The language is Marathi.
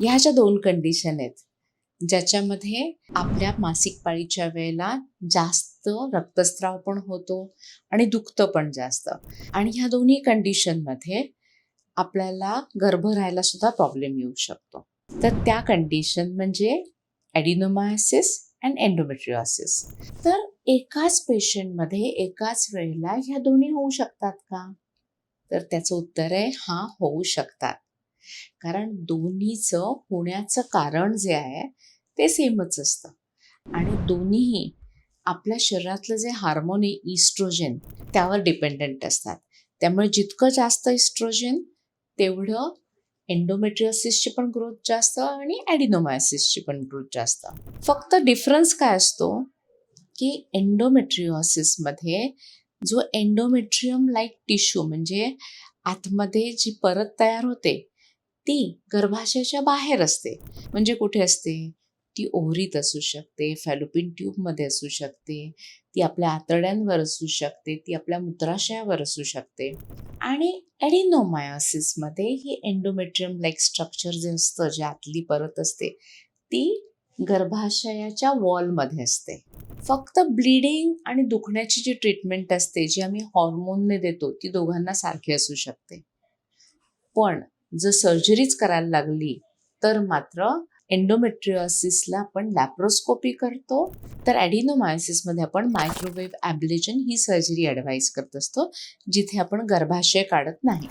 ह्या ज्या दोन कंडिशन आहेत. ज्याच्यामध्ये आपल्या मासिक पाळीच्या वेळेला जास्त रक्तस्राव पण होतो आणि दुखतं पण जास्त. आणि ह्या दोन्ही कंडिशनमध्ये आपल्याला गर्भ राहायला सुद्धा प्रॉब्लेम येऊ शकतो. तर त्या कंडिशन म्हणजे ॲडिनोमायसिस अँड एन्डोमेट्रिओसिस तर एकाच पेशंटमध्ये एकाच वेळेला ह्या दोन्ही होऊ शकतात का? तर त्याचं उत्तर आहे हा होऊ शकतात. कारण दोन्हीचं होण्याचं कारण जे आहे ते सेमच असतं. आणि दोन्हीही आपल्या शरीरातलं जे हार्मोन आहे इस्ट्रोजन त्यावर डिपेंडंट असतात. त्यामुळे जितकं जास्त इस्ट्रोजन तेवढं एन्डोमेट्रिओसिसची पण ग्रोथ जास्त आणि ॲडिनोमायसिसची पण ग्रोथ जास्त. फक्त डिफरन्स काय असतो? की एन्डोमेट्रिओसिसमध्ये जो एन्डोमेट्रियम लाईक टिश्यू म्हणजे आतमध्ये जी परत तयार होते ती गर्भाशयाच्या बाहेर असते. म्हणजे कुठे असते? ती ओहरीत असू शकते फॅलोपिन ट्यूबमध्ये असू शकते ती आपल्या आतड्यांवर असू शकते ती आपल्या मूत्राशयावर असू शकते. आणि ॲडिनोमायोसिसमध्ये ही एन्डोमेट्रियम लाईक स्ट्रक्चर जे असतं जे आतली परत असते ती गर्भाशयाच्या वॉलमध्ये असते. फक्त ब्लिडिंग आणि दुखण्याची जी ट्रीटमेंट असते जी आम्ही हॉर्मोनने देतो ती दोघांना सारखी असू शकते. पण जर सर्जरीच करायला लागली तर मात्र एन्डोमेट्रिओसिसला आपण लॅप्रोस्कोपी करतो. तर ॲडिनोमायोसिसमध्ये आपण मायक्रोवेव्ह ॲब्लेजन ही सर्जरी ॲडवाईस करत असतो जिथे आपण गर्भाशय काढत नाही.